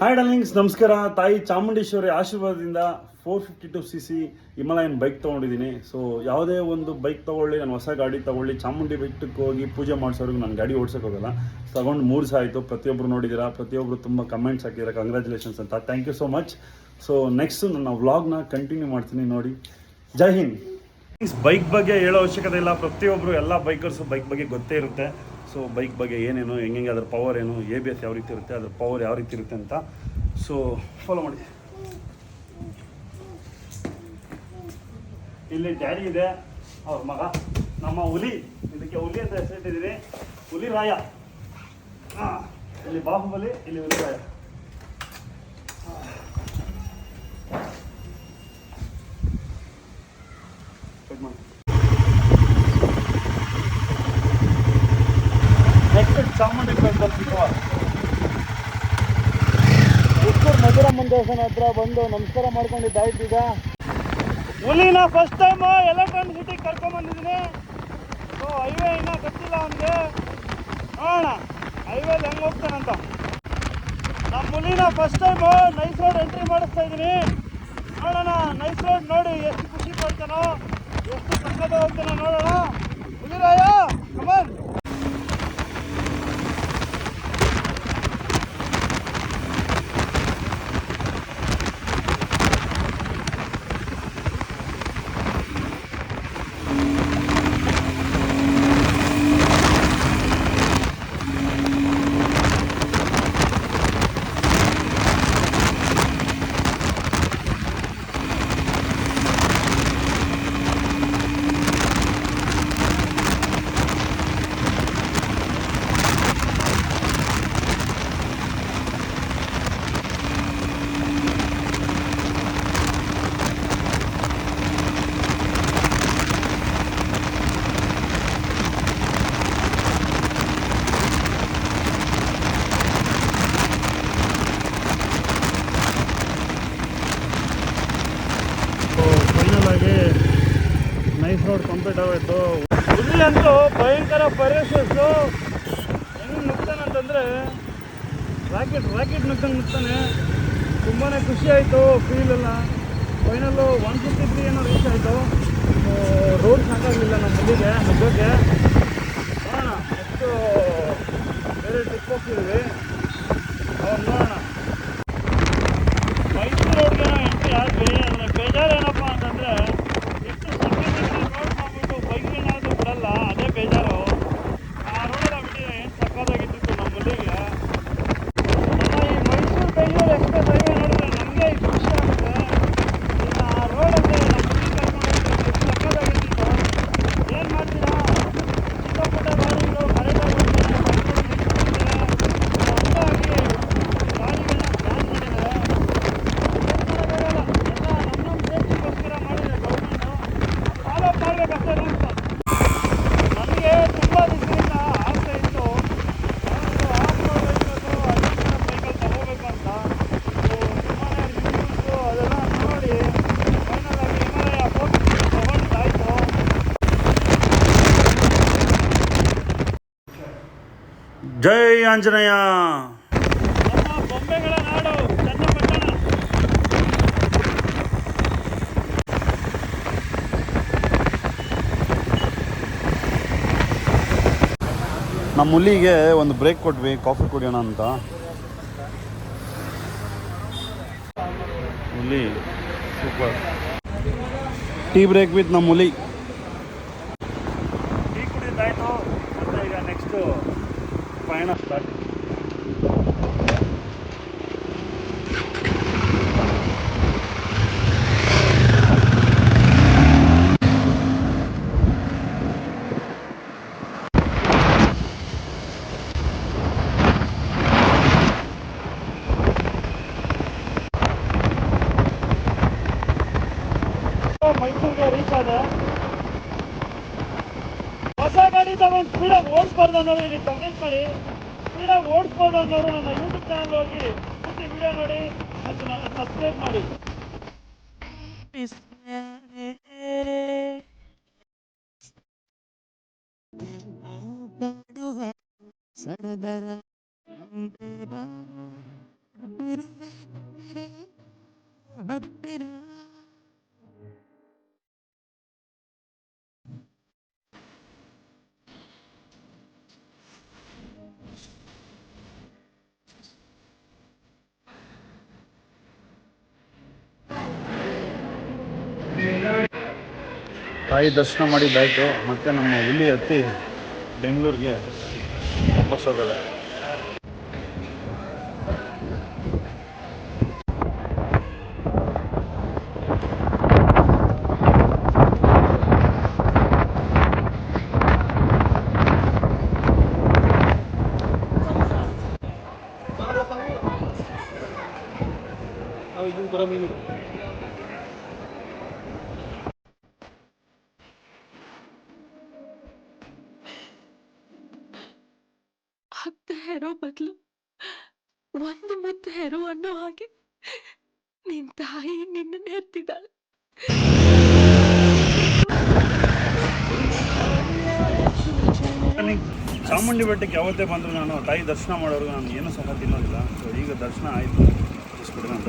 Hi darlings ನಮಸ್ಕಾರ. ತಾಯಿ ಚಾಮುಂಡೇಶ್ವರಿ ಆಶೀರ್ವಾದದಿಂದ four fifty two C C Himalayan bike ತೊಗೊಂಡಿದ್ದೀನಿ. ಸೊ ಯಾವುದೇ ಒಂದು ಬೈಕ್ ತೊಗೊಳ್ಳಿ, ನಾನು ಹೊಸ ಗಾಡಿ ತೊಗೊಳ್ಳಿ, ಚಾಮುಂಡಿ ಬೆಟ್ಟಕ್ಕೆ ಹೋಗಿ ಪೂಜೆ ಮಾಡಿಸೋರಿಗೆ ನಾನು ಗಾಡಿ ಓಡಿಸೋಕ್ಕೋಗಲ್ಲ ತಗೊಂಡು ಮೂರು ಸಹ ಆಯಿತು. ಪ್ರತಿಯೊಬ್ಬರು ನೋಡಿದ್ದೀರಾ? ಪ್ರತಿಯೊಬ್ಬರು ತುಂಬ ಕಮೆಂಟ್ಸ್ ಹಾಕಿದ್ದೀರಾ? ಕಂಗ್ರ್ಯಾಚುಲೇಷನ್ಸ್ ಅಂತ. Thank you so much so next ನನ್ನ ವ್ಲಾಗ್ನ ಕಂಟಿನ್ಯೂ ಮಾಡ್ತೀನಿ ನೋಡಿ. ಜೈ ಹಿಂದ್. ಬೈಕ್ ಬಗ್ಗೆ ಹೇಳೋ ಅವಶ್ಯಕತೆ ಇಲ್ಲ. ಪ್ರತಿಯೊಬ್ಬರು ಎಲ್ಲ ಬೈಕರ್ಸು ಬೈಕ್ ಬಗ್ಗೆ ಗೊತ್ತೇ ಇರುತ್ತೆ. ಸೊ ಬೈಕ್ ಬಗ್ಗೆ ಏನೇನು ಹೆಂಗೆ ಅದ್ರ ಪವರ್ ಏನು ಎ ಬಿ ಎಸ್ ಯಾವ ರೀತಿ ಇರುತ್ತೆ, ಅದ್ರ ಪವರ್ ಯಾವ ರೀತಿ ಇರುತ್ತೆ ಅಂತ. ಸೊ ಫಾಲೋ ಮಾಡಿ. ಇಲ್ಲಿ ಡ್ಯಾಡಿ ಇದೆ, ಅವ್ರ ಮಗ. ನಮ್ಮ ಹುಲಿ, ಇದಕ್ಕೆ ಹುಲಿ ಅಂತ ಹೆಸರಿಟ್ಟಿದ್ದೀನಿ. ಹುಲಿ ರಾಯ. ಇಲ್ಲಿ ಬಾಹುಬಲಿ, ಇಲ್ಲಿ ಹುಲಿ ರಾಯ ಕಟ್ ಮಾಡಿ ನೆಕ್ಸ್ಟ್ ಚಾಮುಂಡಿ ಟೆಂಪಲ್ ಮಧುರ ಮಂದೇಶನ ಹತ್ರ ಬಂದು ನಮಸ್ಕಾರ ಮಾಡ್ಕೊಂಡು ಈಗ ಹುಲಿನ ಫಸ್ಟ್ ಟೈಮ್ ಎಲೆಕ್ಟ್ರಾನಿಕ್ ಸಿಟಿಗೆ ಕರ್ಕೊಂಬಂದಿದ್ದೀನಿ ಸೊ ಹೈವೇ ಇನ್ನೂ ಗೊತ್ತಿಲ್ಲ ಅವನಿಗೆ. ನೋಡೋಣ. ಹೈವೇಲಿ ಹೆಂಗೆ ಹೋಗ್ತಾನಂತ ನಮ್ಮ ಹುಲಿನ first time nice road entry ಮಾಡಿಸ್ತಾ ಇದೀನಿ ನೋಡೋಣ. ನೈಸ್ ರೋಡ್ ನೋಡಿ ಎಷ್ಟು ಖುಷಿ ಪಡ್ತಾನೋ, ಎಷ್ಟು ಸಂಕಟ ಹೋಗ್ತಾನೋ ನೋಡೋಣ. ಹುಲಿರಾಯ! ನೈಸ್ ರೋಡ್ ಕಂಪ್ಲೀಟ್ ಆಗೋಯ್ತು. ಇಲ್ಲಂತೂ ಭಯಂಕರ ಪರೇಶಸ್ಸು ಹೆಂಗೆ ನುಗ್ತಾನಂತಂದರೆ ರಾಕೆಟ್ ರಾಕೆಟ್ ನುಗ್ದಂಗೆ ನುಗ್ತಾನೆ ತುಂಬಾ ಖುಷಿ ಆಯಿತು ಫೀಲ್ ಎಲ್ಲ. ಫೈನಲ್ಲು ಒನ್ ಫಿಫ್ಟಿ ತ್ರೀ ಏನೋ ರೀಚ್ ಆಯಿತು. ರೋಡ್ ಸಾಕಾಗಲಿಲ್ಲ ನಮ್ಮ ಮಲ್ಲಿಗೆ ನುಗ್ಗೋಕ್ಕೆ ನೋಡೋಣ ಬೇರೆ ಟ್ರಿಪ್ ಹೋಗ್ತಿದ್ವಿ. ಜೈ ಆಂಜನೇಯ. ನಮ್ಮ ಹುಲ್ಲಿಗೆ ಒಂದು ಬ್ರೇಕ್ ಕೊಟ್ವಿ ಕಾಫಿ ಕುಡಿಯೋಣ ಅಂತ. ಹುಲಿ, ಸೂಪರ್. ಟೀ ಬ್ರೇಕ್ ವಿತ್ ನಮ್ಮ ಹುಲಿ ಟೀ ಕುಡಿದಾಯ್ತು ಮತ್ತೆ ಈಗ ನೆಕ್ಸ್ಟು ಪಯಣ ಸ್ಟಾರ್ಟ್ ಮೈಸೂರಿಗೆ ರೀಚ್ ಆದ ಹೊಸ ಗಾಡಿ ತಗೊಂಡು ಸ್ಪೀಡಾಗಿ ಓಡಿಸ್ಬಾರ್ದು ಅನ್ನೋರು ಇಲ್ಲಿ ಕಮೆಂಟ್ ಮಾಡಿ. ಸ್ಪೀಡಾಗಿ ಓಡಿಸ್ಬೋದು ಅನ್ನೋರು ನನ್ನ ಯೂಟ್ಯೂಬ್ ಚಾನಲ್ ಹೋಗಿ ಪೂರ್ತಿ ವಿಡಿಯೋ ನೋಡಿ ಮತ್ತು ಸಬ್ಸ್ಕ್ರೈಬ್ ಮಾಡಿ. ಸಡದರ ತಾಯಿ ದರ್ಶನ ಮಾಡಿದ್ದಾಯಿತು ಮತ್ತೆ ನಮ್ಮ ಹುಲಿ ಹತ್ತಿ ಬೆಂಗಳೂರಿಗೆ ವಾಪಸ್ ಹೋಗೋದು ಹತ್ತು ಹೆರೋ ಬದಲು ಒಂದು ಮತ್ತು ಹೆರೋ ಅನ್ನೋ ಹಾಗೆ ನಿನ್ ತಾಯಿ ನಿನ್ನನ್ನು ಎತ್ತಿದ್ದಾಳೆ ಚಾಮುಂಡಿ ಬೆಟ್ಟಕ್ಕೆ ಯಾವತ್ತೇ ಬಂದರೂ ನಾನು ತಾಯಿ ದರ್ಶನ ಮಾಡೋರು ನಾನು ಏನು ಸಹ ತಿನ್ನೋದಿಲ್ಲ. ಈಗ ದರ್ಶನ ಆಯಿತು. ಅಂತ